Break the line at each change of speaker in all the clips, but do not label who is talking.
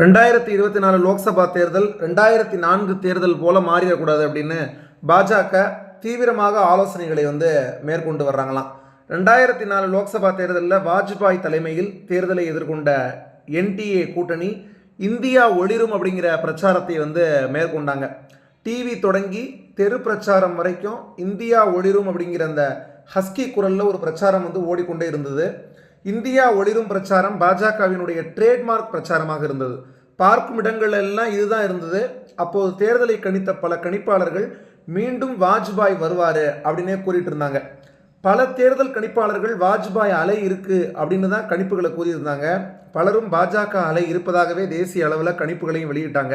ரெண்டாயிரத்தி இருபத்தி நாலு லோக்சபா தேர்தல் ரெண்டாயிரத்தி நான்கு தேர்தல் போல மாறிடக்கூடாது அப்படின்னு பாஜக தீவிரமாக ஆலோசனைகளை வந்து மேற்கொண்டு வர்றாங்களாம். ரெண்டாயிரத்தி நாலு லோக்சபா தேர்தலில் வாஜ்பாய் தலைமையில் தேர்தலை எதிர்கொண்ட என்டிஏ கூட்டணி இந்தியா ஒளிரும் அப்படிங்கிற பிரச்சாரத்தை வந்து மேற்கொண்டாங்க. டிவி தொடங்கி தெரு பிரச்சாரம் வரைக்கும் இந்தியா ஒளிரும் அப்படிங்கிற அந்த ஹஸ்கி குரலில் ஒரு பிரச்சாரம் வந்து ஓடிக்கொண்டே இருந்தது. இந்தியா ஒளிரும் பிரச்சாரம் பாஜகவினுடைய ட்ரேட்மார்க் பிரச்சாரமாக இருந்தது. பார்க்கும் இடங்கள் எல்லாம் இதுதான் இருந்தது. அப்போது தேர்தலை கணித்த பல கணிப்பாளர்கள் மீண்டும் வாஜ்பாய் வருவார் அப்படின்னே கூறிட்டு இருந்தாங்க. பல தேர்தல் கணிப்பாளர்கள் வாஜ்பாய் அலை இருக்குது அப்படின்னு தான் கணிப்புகளை கூறியிருந்தாங்க. பலரும் பாஜக அலை இருப்பதாகவே தேசிய அளவில் கணிப்புகளையும் வெளியிட்டாங்க.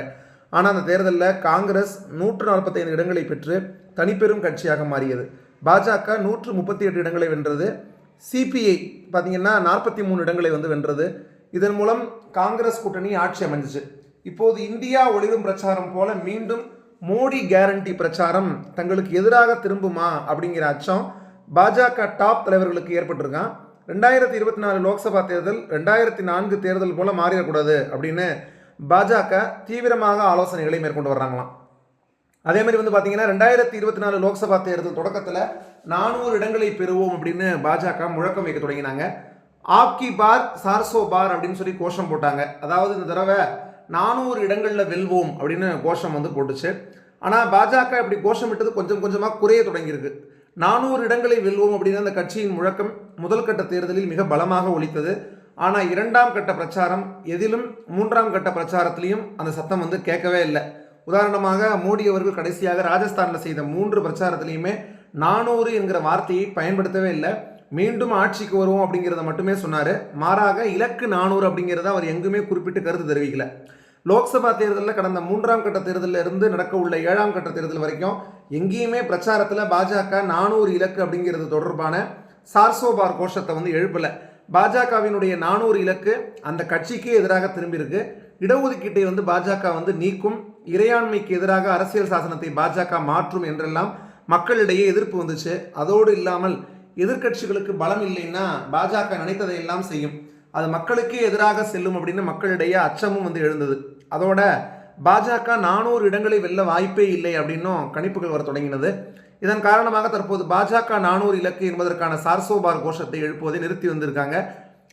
ஆனால் அந்த தேர்தலில் காங்கிரஸ் நூற்று நாற்பத்தைந்து இடங்களை பெற்று தனிப்பெரும் கட்சியாக மாறியது. பாஜக நூற்று முப்பத்தி எட்டு இடங்களை வென்றது. சிபிஐ பார்த்தீங்கன்னா நாற்பத்தி மூணு இடங்களை வந்து வென்றது. இதன் மூலம் காங்கிரஸ் கூட்டணி ஆட்சி அமைஞ்சிச்சு. இப்போது இந்தியா ஒளிரும் பிரச்சாரம் போல மீண்டும் மோடி கேரண்டி பிரச்சாரம் தங்களுக்கு எதிராக திரும்புமா அப்படிங்கிற அச்சம் பாஜக டாப் தலைவர்களுக்கு ஏற்பட்டிருக்கான் ரெண்டாயிரத்தி இருபத்தி நாலு லோக்சபா தேர்தல் ரெண்டாயிரத்தி நான்கு தேர்தல் போல மாறிடக்கூடாது அப்படின்னு பாஜக தீவிரமாக ஆலோசனைகளை மேற்கொண்டு வர்றாங்களாம். அதே மாதிரி வந்து பார்த்தீங்கன்னா ரெண்டாயிரத்தி இருபத்தி நாலு லோக்சபா தேர்தல் தொடக்கத்தில் நானூறு இடங்களை பெறுவோம் அப்படின்னு பாஜக முழக்கம் வைக்க தொடங்கினாங்க. ஆப்கி பார் சார்சோ பார் அப்படின்னு சொல்லி கோஷம் போட்டாங்க. அதாவது இந்த தடவை நானூறு இடங்களில் வெல்வோம் அப்படின்னு கோஷம் வந்து போட்டுச்சு. ஆனால் பாஜக இப்படி கோஷம் விட்டது கொஞ்சம் கொஞ்சமாக குறைய தொடங்கியிருக்கு. நானூறு இடங்களை வெல்வோம் அப்படின்னு அந்த கட்சியின் முழக்கம் முதல் கட்ட தேர்தலில் மிக பலமாக ஒழித்தது ஆனால் இரண்டாம் கட்ட பிரச்சாரம் எதிலும் மூன்றாம் கட்ட பிரச்சாரத்திலையும் அந்த சத்தம் வந்து கேட்கவே இல்லை. உதாரணமாக மோடி அவர்கள் கடைசியாக ராஜஸ்தானில் செய்த மூன்று பிரச்சாரத்திலையுமே நானூறு என்கிற வார்த்தையை பயன்படுத்தவே இல்லை. மீண்டும் ஆட்சிக்கு வருவோம் அப்படிங்கிறத மட்டுமே சொன்னார். மாறாக இலக்கு நானூறு அப்படிங்கிறத அவர் எங்குமே குறிப்பிட்டு கருத்து தெரிவிக்கல. லோக்சபா தேர்தலில் கடந்த மூன்றாம் கட்ட தேர்தலில் இருந்து நடக்க உள்ள ஏழாம் கட்ட தேர்தல் வரைக்கும் எங்கேயுமே பிரச்சாரத்தில் பாஜக நானூறு இலக்கு அப்படிங்கிறது தொடர்பான சார்சோபார் கோஷத்தை வந்து எழுப்பலை. பாஜகவினுடைய நானூறு இலக்கு அந்த கட்சிக்கே எதிராக திரும்பியிருக்கு இடஒதுக்கீட்டை வந்து பாஜக வந்து நீக்கும் இறையாண்மைக்கு எதிராக அரசியல் சாசனத்தை பாஜக மாற்றும் என்றெல்லாம் மக்களிடையே எதிர்ப்பு வந்துச்சு. அதோடு இல்லாமல் எதிர்க்கட்சிகளுக்கு பலம் இல்லைன்னா பாஜக நினைத்ததை எல்லாம் செய்யும். அது மக்களுக்கே எதிராக செல்லும் அப்படின்னு மக்களிடையே அச்சமும் வந்து எழுந்தது. அதோட பாஜக நானூறு இடங்களை வெல்ல வாய்ப்பே இல்லை அப்படின்னும் கணிப்புகள் வர தொடங்கினது. இதன் காரணமாக தற்போது பாஜக நானூறு இலக்கு என்பதற்கான சார்சோபார் கோஷத்தை எழுப்புவதை நிறுத்தி வந்திருக்காங்க.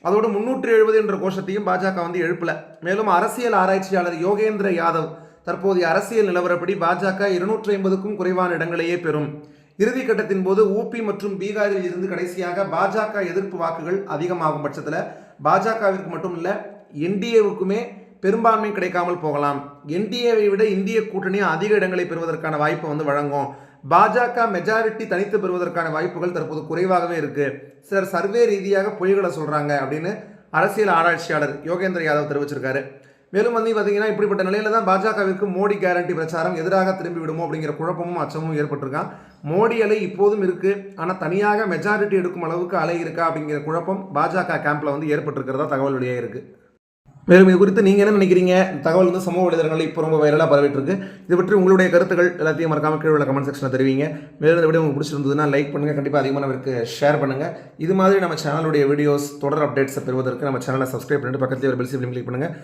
அதோடு முன்னூற்றி எழுபது என்ற கோஷத்தையும் பாஜக வந்து எழுப்பல. மேலும் அரசியல் ஆராய்ச்சியாளர் யோகேந்திர யாதவ் தற்போதைய அரசியல் நிலவரப்படி பாஜக இருநூற்றி ஐம்பதுக்கும் குறைவான இடங்களையே பெறும். இறுதி கட்டத்தின் போது ஊபி மற்றும் பீகாரில் இருந்து கடைசியாக பாஜக எதிர்ப்பு வாக்குகள் அதிகமாகும் பட்சத்தில் பாஜகவிற்கு மட்டும் இல்லை என்டிஏவுக்குமே பெரும்பான்மை கிடைக்காமல் போகலாம். என்டிஏவை விட இந்திய கூட்டணி அதிக இடங்களை பெறுவதற்கான வாய்ப்பை வந்து வழங்கும். பாஜக மெஜாரிட்டி தனித்து பெறுவதற்கான வாய்ப்புகள் தற்போது குறைவாகவே இருக்கு. சிலர் சர்வே ரீதியாக பொய்களை சொல்றாங்க அப்படின்னு அரசியல் ஆராய்ச்சியாளர் யோகேந்திர யாதவ் தெரிவிச்சிருக்காரு. மேலும் வந்து பார்த்தீங்கன்னா இப்படிப்பட்ட நிலையில தான் பாஜகவிற்கு மோடி கேரண்டி பிரச்சாரம் எதிராக திரும்பி விடுமோ அப்படிங்கிற குழப்பமும் அச்சமும் ஏற்பட்டிருக்கான். மோடி அலை இப்போதும் இருக்கு. ஆனால் தனியாக மெஜாரிட்டி எடுக்கும் அளவுக்கு அலை இருக்கா அப்படிங்கிற குழப்பம் பாஜக கேம்ப்ல வந்து ஏற்பட்டிருக்கிறதா தகவல் வெளியாக இருக்குது மேலும் இது குறித்து நீங்கள் என்ன நினைக்கிறீங்க? தகவல் வந்து சமூக வலைதளங்களில் இப்போ ரொம்ப வைரலாக பரவிட்டுருக்கு. இது பற்றி உங்களுடைய கருத்துக்கள் எல்லாத்தையும் மறக்காம கீழே உள்ள கமெண்ட் செக்ஷனில் தெரிவிங்க. மேலும் இந்த வீடியோ உங்களுக்கு பிடிச்சிருந்ததுன்னா லைக் பண்ணுங்கள் கண்டிப்பாக அதிகமானவருக்கு ஷேர் பண்ணுங்கள் இது மாதிரி நம்ம சேனலுடைய வீடியோஸ் தொடர் அப்டேட்ஸை பெறுவதற்கு நம்ம சேனலை சப்ஸ்கிரைப் பண்ணிட்டு பக்கத்தில் ஒரு பெல் சிப்லையும் கிளிக் பண்ணுங்கள்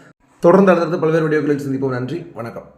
தொடர்ந்து அடுத்தடுத்து பல்வேறு வீடியோக்களில் சந்திப்போம். நன்றி. வணக்கம்.